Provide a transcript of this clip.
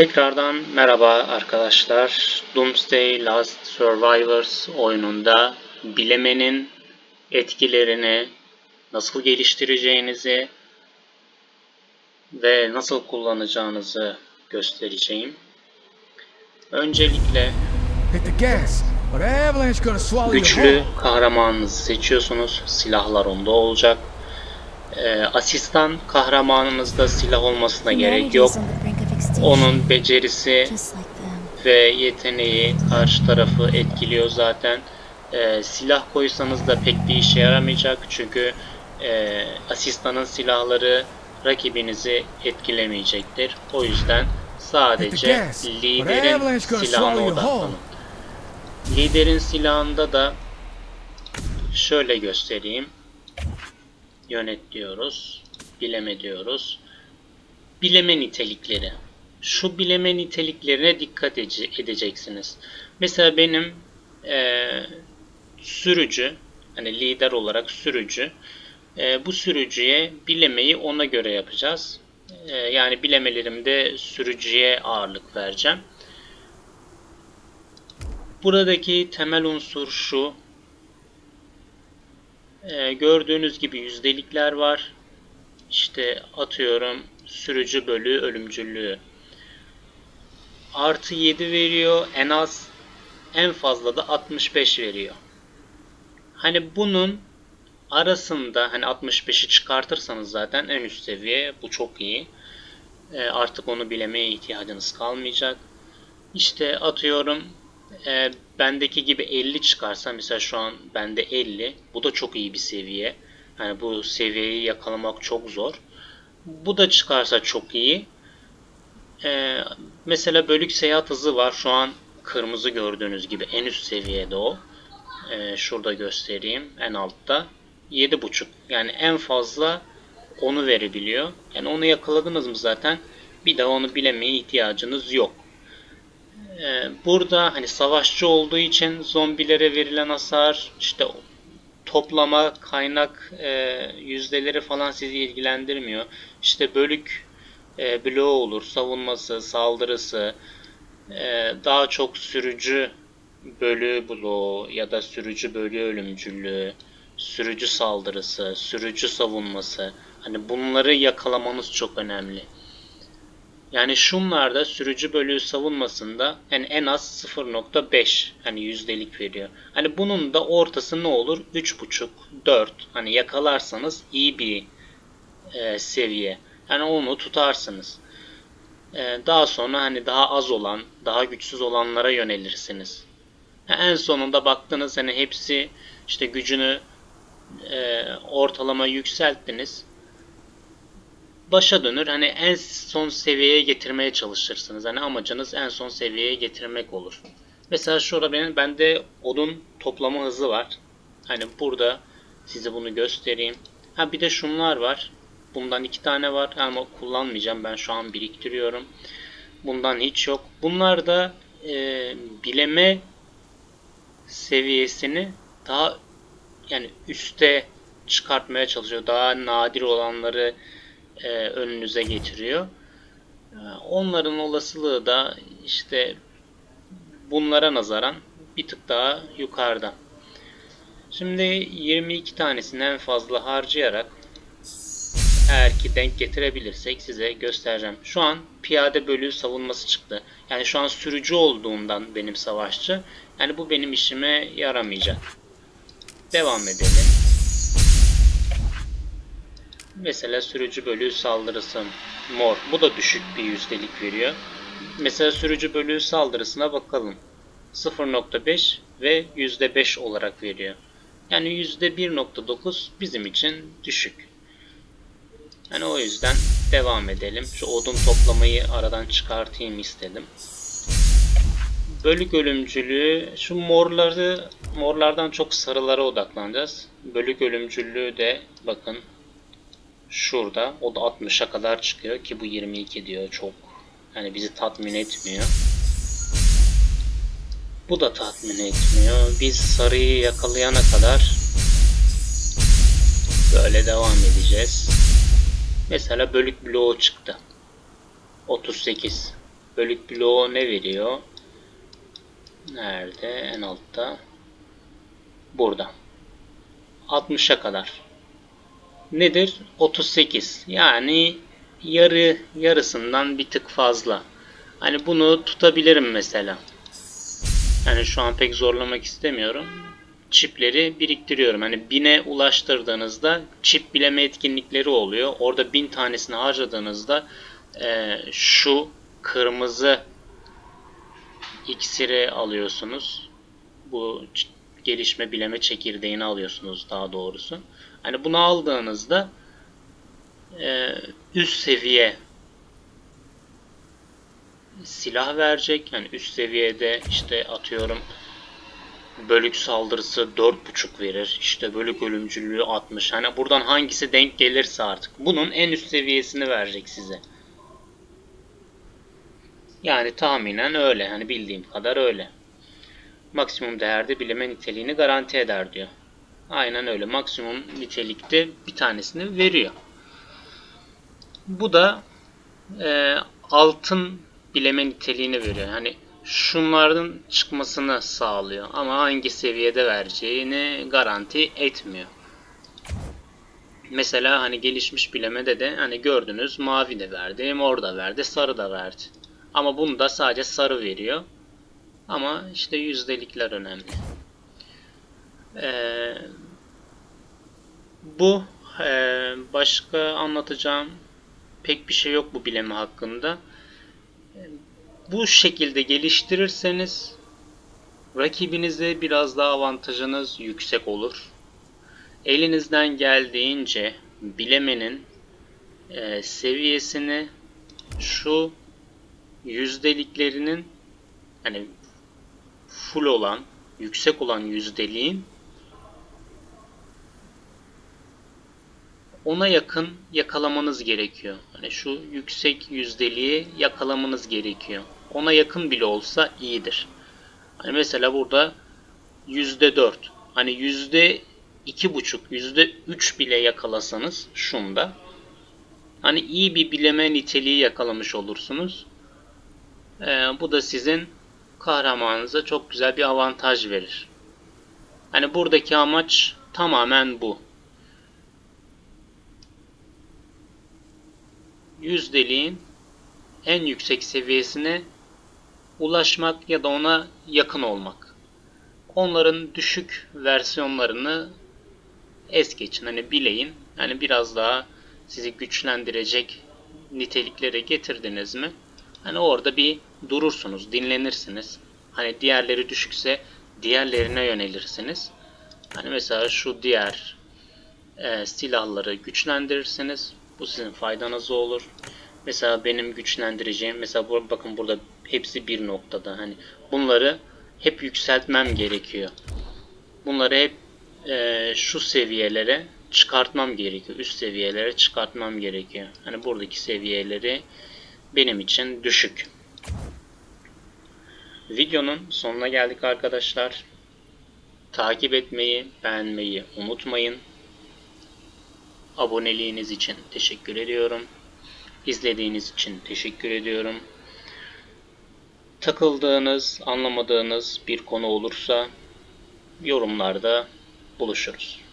Tekrardan merhaba arkadaşlar. Doomsday Last Survivors oyununda bilemenin etkilerini nasıl geliştireceğinizi ve nasıl kullanacağınızı göstereceğim. Öncelikle güçlü kahramanınızı seçiyorsunuz. Silahlar onda olacak. Ee, asistan kahramanınızda silah olmasına gerek yok. Onun becerisi ve yeteneği karşı tarafı etkiliyor zaten. Ee, silah koysanız da pek bir işe yaramayacak çünkü e, asistanın silahları rakibinizi etkilemeyecektir. O yüzden sadece liderin silahına odaklanın. Liderin silahında da şöyle göstereyim. Yönet diyoruz. Bileme diyoruz. Bileme nitelikleri. Şu bileme niteliklerine dikkat ede- edeceksiniz. Mesela benim eee, sürücü, hani lider olarak sürücü, eee, bu sürücüye bilemeyi ona göre yapacağız. Eee, yani bilemelerimde sürücüye ağırlık vereceğim. Buradaki temel unsur şu. Ee, gördüğünüz gibi yüzdelikler var. İşte atıyorum sürücü bölü ölümcüllüğü. Artı 7 veriyor. En az en fazla da 65 veriyor. Hani bunun arasında hani 65'i çıkartırsanız zaten en üst seviye bu çok iyi. Ee, artık onu bilemeye ihtiyacınız kalmayacak. İşte atıyorum e, bendeki gibi 50 çıkarsa mesela şu an bende 50. Bu da çok iyi bir seviye. Yani bu seviyeyi yakalamak çok zor. Bu da çıkarsa çok iyi. E, mesela bölük seyahat hızı var. Şu an kırmızı gördüğünüz gibi en üst seviyede o. E, şurada göstereyim en altta. 7.5 yani en fazla onu verebiliyor. Yani onu yakaladınız mı zaten bir daha onu bilemeye ihtiyacınız yok. Ee, burada hani savaşçı olduğu için zombilere verilen hasar, işte toplama, kaynak e, yüzdeleri falan sizi ilgilendirmiyor. İşte bölük e, bloğu olur, savunması, saldırısı, e, daha çok sürücü bölü bloğu ya da sürücü bölü ölümcüllüğü, sürücü saldırısı, sürücü savunması. Hani bunları yakalamanız çok önemli. Yani şunlarda sürücü bölüğü savunmasında yani en az 0.5 hani yüzdelik veriyor. Hani bunun da ortası ne olur? 3.5, 4. Hani yakalarsanız iyi bir e, seviye. Yani onu tutarsınız. E, daha sonra hani daha az olan, daha güçsüz olanlara yönelirsiniz. Ha, en sonunda baktınız hani hepsi işte gücünü e, ortalama yükselttiniz başa dönür. Hani en son seviyeye getirmeye çalışırsınız. Hani amacınız en son seviyeye getirmek olur. Mesela şurada benim bende odun toplama hızı var. Hani burada size bunu göstereyim. Ha bir de şunlar var. Bundan iki tane var ama kullanmayacağım. Ben şu an biriktiriyorum. Bundan hiç yok. Bunlar da e, bileme seviyesini daha yani üste çıkartmaya çalışıyor. Daha nadir olanları e, önünüze getiriyor. E, onların olasılığı da işte bunlara nazaran bir tık daha yukarıda. Şimdi 22 tanesini en fazla harcayarak eğer ki denk getirebilirsek size göstereceğim. Şu an piyade bölüğü savunması çıktı. Yani şu an sürücü olduğundan benim savaşçı. Yani bu benim işime yaramayacak. Devam edelim. Mesela sürücü bölüğü saldırısı mor. Bu da düşük bir yüzdelik veriyor. Mesela sürücü bölüğü saldırısına bakalım. 0.5 ve %5 olarak veriyor. Yani %1.9 bizim için düşük. Yani o yüzden devam edelim. Şu odun toplamayı aradan çıkartayım istedim. Bölük ölümcülüğü şu morları morlardan çok sarılara odaklanacağız. Bölük ölümcülüğü de bakın şurada. O da 60'a kadar çıkıyor ki bu 22 diyor çok. Yani bizi tatmin etmiyor. Bu da tatmin etmiyor. Biz sarıyı yakalayana kadar böyle devam edeceğiz. Mesela bölük bloğu çıktı. 38. bölük bloğu ne veriyor? Nerede? En altta. Burada. 60'a kadar. Nedir? 38. Yani yarı yarısından bir tık fazla. Hani bunu tutabilirim mesela. Yani şu an pek zorlamak istemiyorum. Çipleri biriktiriyorum. Hani bine ulaştırdığınızda çip bileme etkinlikleri oluyor. Orada bin tanesini harcadığınızda eee, şu kırmızı iksiri alıyorsunuz. Bu gelişme bileme çekirdeğini alıyorsunuz daha doğrusu. Hani bunu aldığınızda eee, üst seviye silah verecek. Yani üst seviyede işte atıyorum bölük saldırısı 4.5 verir. İşte bölük ölümcüllüğü 60. Hani buradan hangisi denk gelirse artık. Bunun en üst seviyesini verecek size. Yani tahminen öyle. Hani bildiğim kadar öyle. Maksimum değerde bileme niteliğini garanti eder diyor. Aynen öyle. Maksimum nitelikte bir tanesini veriyor. Bu da e, altın bileme niteliğini veriyor. Hani şunların çıkmasını sağlıyor ama hangi seviyede vereceğini garanti etmiyor. Mesela hani gelişmiş bilemede de hani gördünüz mavi de verdi, mor da verdi, sarı da verdi. Ama bunda sadece sarı veriyor. Ama işte yüzdelikler önemli. Ee, bu ee, başka anlatacağım pek bir şey yok bu bileme hakkında. Bu şekilde geliştirirseniz rakibinize biraz daha avantajınız yüksek olur. Elinizden geldiğince bilemenin e, seviyesini şu yüzdeliklerinin hani full olan, yüksek olan yüzdeliğin ona yakın yakalamanız gerekiyor. Hani şu yüksek yüzdeliği yakalamanız gerekiyor. Ona yakın bile olsa iyidir. Hani mesela burada yüzde dört. Hani yüzde iki buçuk, yüzde üç bile yakalasanız şunda. Hani iyi bir bileme niteliği yakalamış olursunuz. Ee, bu da sizin kahramanınıza çok güzel bir avantaj verir. Hani buradaki amaç tamamen bu. yüzdeliğin en yüksek seviyesine ulaşmak ya da ona yakın olmak. Onların düşük versiyonlarını es geçin. Hani bileyin. Yani biraz daha sizi güçlendirecek niteliklere getirdiniz mi? Hani orada bir durursunuz, dinlenirsiniz. Hani diğerleri düşükse diğerlerine yönelirsiniz. Hani mesela şu diğer e, silahları güçlendirirsiniz. Bu sizin faydanıza olur. Mesela benim güçlendireceğim mesela bu, bakın burada hepsi bir noktada. Hani bunları hep yükseltmem gerekiyor. Bunları hep e, şu seviyelere çıkartmam gerekiyor. Üst seviyelere çıkartmam gerekiyor. Hani buradaki seviyeleri benim için düşük. Videonun sonuna geldik arkadaşlar. Takip etmeyi, beğenmeyi unutmayın. Aboneliğiniz için teşekkür ediyorum. İzlediğiniz için teşekkür ediyorum. Takıldığınız, anlamadığınız bir konu olursa yorumlarda buluşuruz.